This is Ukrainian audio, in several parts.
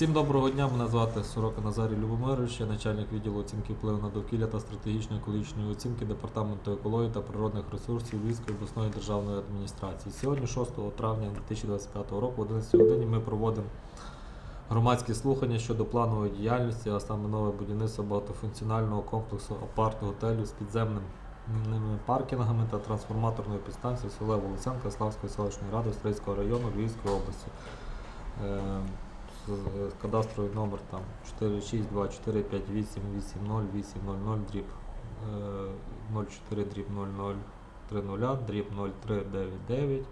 Всім доброго дня, мене звати Сорока Назарій Любомирович, я начальник відділу оцінки впливу на довкілля та стратегічної екологічної оцінки Департаменту екології та природних ресурсів Львівської обласної державної адміністрації. Сьогодні, 6 травня 2025 року, в 11 годині ми проводимо громадські слухання щодо планової діяльності, а саме нове будівництво багатофункціонального комплексу апарт-готелю з підземними паркінгами та трансформаторною підстанцією села Волосянка Славської селищної ради Стрийського району Львівської області. Е, кадастровий номер там 46245880800 дріб е, 04 дріб 0030 дріб 0399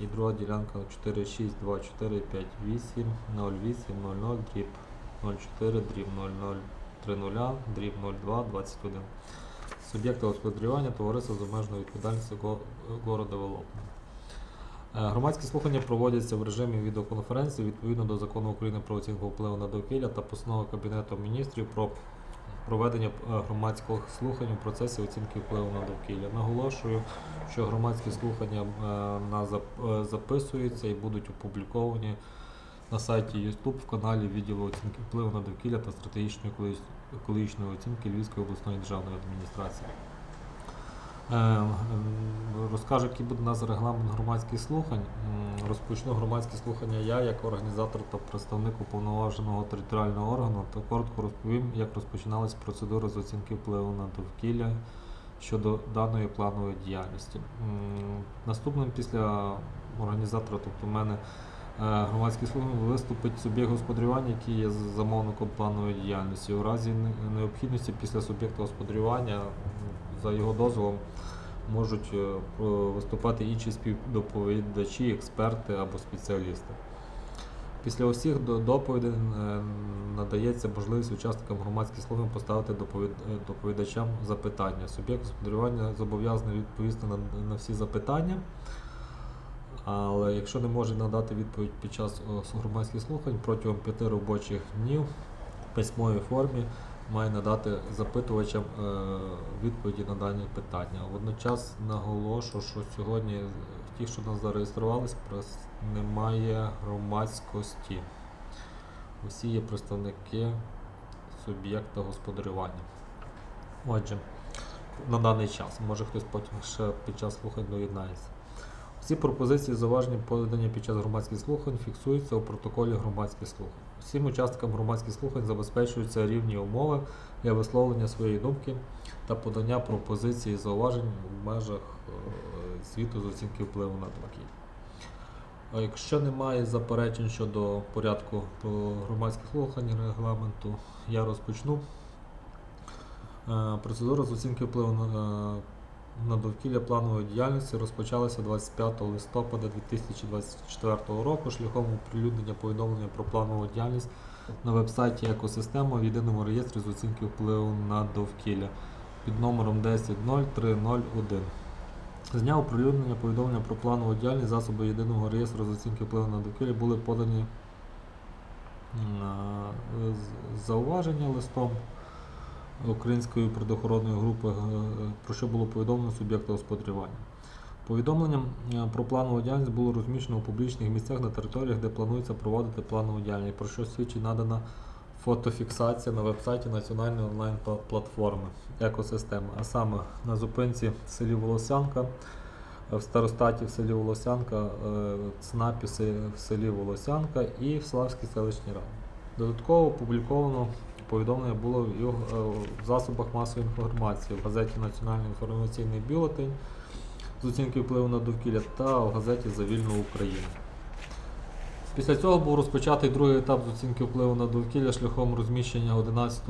і друга ділянка 46245880800 дріб 04 дріб 0030 дріб 0221 Суб'єкти господарювання товариство з обмеженою відповідальністю Го- Городевелопмент. Е, Громадські слухання проводяться в режимі відеоконференції відповідно до закону України про оцінку впливу на довкілля та постанови Кабінету міністрів про проведення е, громадських слухань у процесі оцінки впливу на довкілля. Наголошую, що громадські слухання е, записуються і будуть опубліковані на сайті YouTube в каналі відділу оцінки впливу на довкілля та стратегічної екологічної оцінки Львівської обласної державної адміністрації. Е, Розкажу, який буде у нас регламент громадських слухань. Розпочну громадські слухання я, як організатор та представник уповноваженого територіального органу, та коротко розповім, як розпочиналась процедура з оцінки впливу на довкілля щодо даної планової діяльності. Наступним після організатора, тобто мене, е, громадських слухань виступить суб'єкт господарювання, який є замовником планової діяльності. У разі необхідності після суб'єкта господарювання за його дозволом можуть е, виступати інші співдоповідачі, експерти або спеціалісти. Після усіх доповідей е, надається можливість учасникам громадських слухань поставити е, доповідачам запитання. Суб'єкт господарювання зобов'язаний відповісти на, всі запитання. Але якщо не може надати відповідь під час громадських слухань протягом п'яти робочих днів в письмовій формі має надати запитувачам е, відповіді на дані питання. Водночас наголошу, що сьогодні ті, що нас зареєструвались, немає громадськості. Усі є представники суб'єкта господарювання. Отже, на даний час, може хтось потім ще під час слухань доєднається. Всі пропозиції зауваження подані під час громадських слухань фіксуються у протоколі громадських слухань. Всім учасникам громадських слухань забезпечуються рівні умови для висловлення своєї думки та подання пропозицій і зауважень в межах е, світу з оцінки впливу на довкілля. А Якщо немає заперечень щодо порядку громадських слухань регламенту, я розпочну. Е, Процедура з оцінки впливу на, е, на довкілля планової діяльності розпочалася 25 листопада 2024 року шляхом оприлюднення повідомлення про планову діяльність на вебсайті Екосистема в єдиному реєстрі з оцінки впливу на довкілля під номером 10.0301. З дня оприлюднення повідомлення про планову діяльність засоби єдиного реєстру з оцінки впливу на довкілля були подані е, зауваження листом Української природоохоронної групи, е, про що було повідомлено суб'єкта господарювання. Повідомленням е, про планову діяльність було розміщено у публічних місцях на територіях, де планується проводити планову діяльність, про що свідчить надана фотофіксація на вебсайті національної онлайн-платформи екосистеми, а саме на зупинці в селі Волосянка, е, в старостаті в селі Волосянка, е, ЦНАПі в в селі Волосянка і в Славській селищній раді. Додатково опубліковано повідомлення було в е, в засобах масової інформації в газеті Національний інформаційний бюлетень з оцінки впливу на довкілля та в газеті За вільну Україну. Після цього був розпочатий другий етап з оцінки впливу на довкілля шляхом розміщення 11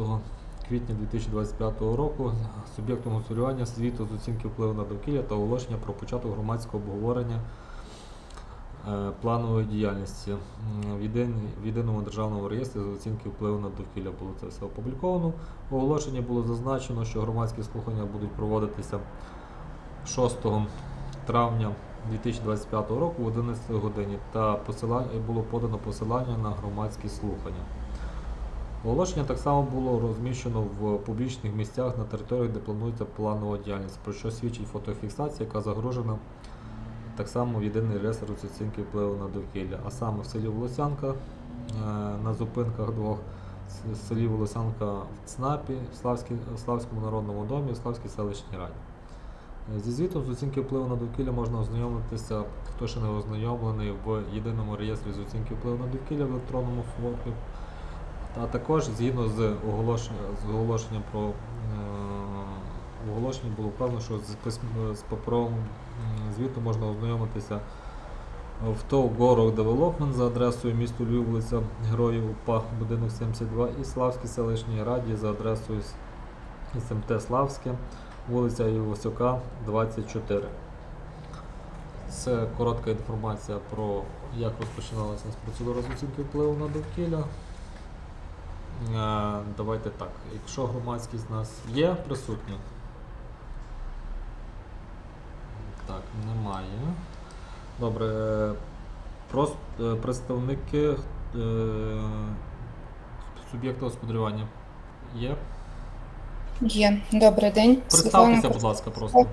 квітня 2025 року суб'єктом господарювання звіту з оцінки впливу на довкілля та оголошення про початок громадського обговорення е, планової діяльності. В, єдин, в єдиному державному реєстрі з оцінки впливу на довкілля було це все опубліковано. В оголошенні було зазначено, що громадські слухання будуть проводитися 6 травня 2025 року в 11 годині та посилання, було подано посилання на громадські слухання. Оголошення так само було розміщено в публічних місцях на території, де планується планова діяльність, про що свідчить фотофіксація, яка загружена так само в єдиний реєстр оцінки впливу на довкілля, а саме в селі Волосянка на зупинках двох с- селі Волосанка в ЦНАПі, Славській, Славському народному домі, Славській селищній раді. Е, Зі звітом з оцінки впливу на довкілля можна ознайомитися, хто ще не ознайомлений в єдиному реєстрі з оцінки впливу на довкілля в електронному формі. А також згідно з оголошенням, про е, в оголошенні було вказано, що з, паперовим звітом можна ознайомитися в ТОВ Горов Девелопмент за адресою місто Львів, вулиця Героїв УПА, будинок 72 і Славській селищній раді за адресою СМТ Славське, вулиця Івасюка, 24. Це коротка інформація про як розпочиналася процедура з оцінки впливу на довкілля. Е, Давайте так. Якщо громадськість нас є присутня. Так, немає. Добре. е, Просто е, представники е, суб'єкта господарювання є. Є. Добрий день. Представтеся, будь ласка, просто.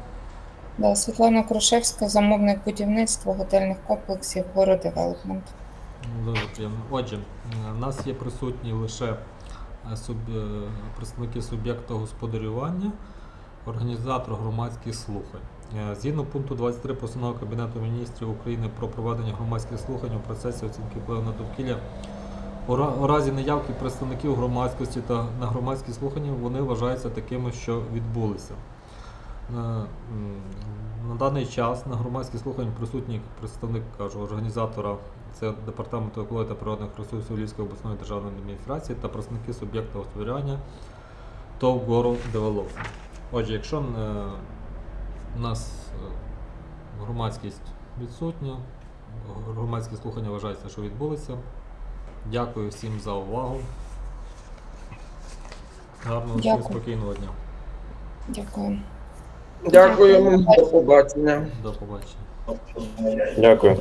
Да, Світлана Крушевська, замовник будівництва готельних комплексів Горо Девелопмент. Дуже приємно. Отже, в нас є присутні лише суб- представники суб'єкта господарювання, організатор громадських слухань. Е, Згідно пункту 23 постанови Кабінету міністрів України про проведення громадських слухань у процесі оцінки впливу на довкілля. У разі неявки представників громадськості та на громадські слухання вони вважаються такими, що відбулися. На, даний час на громадські слухання присутній представник кажу, організатора це департаменту екології та природних ресурсів Львівської обласної державної адміністрації та представники суб'єкта господарювання ТОВ Гору Девелопмент. Отже, якщо е, у нас е, громадськість відсутня, громадські слухання вважаються, що відбулися. Дякую всім за увагу. Гарного всім спокійного дня. Дякую. Дякуємо. До побачення. До побачення. Дякую.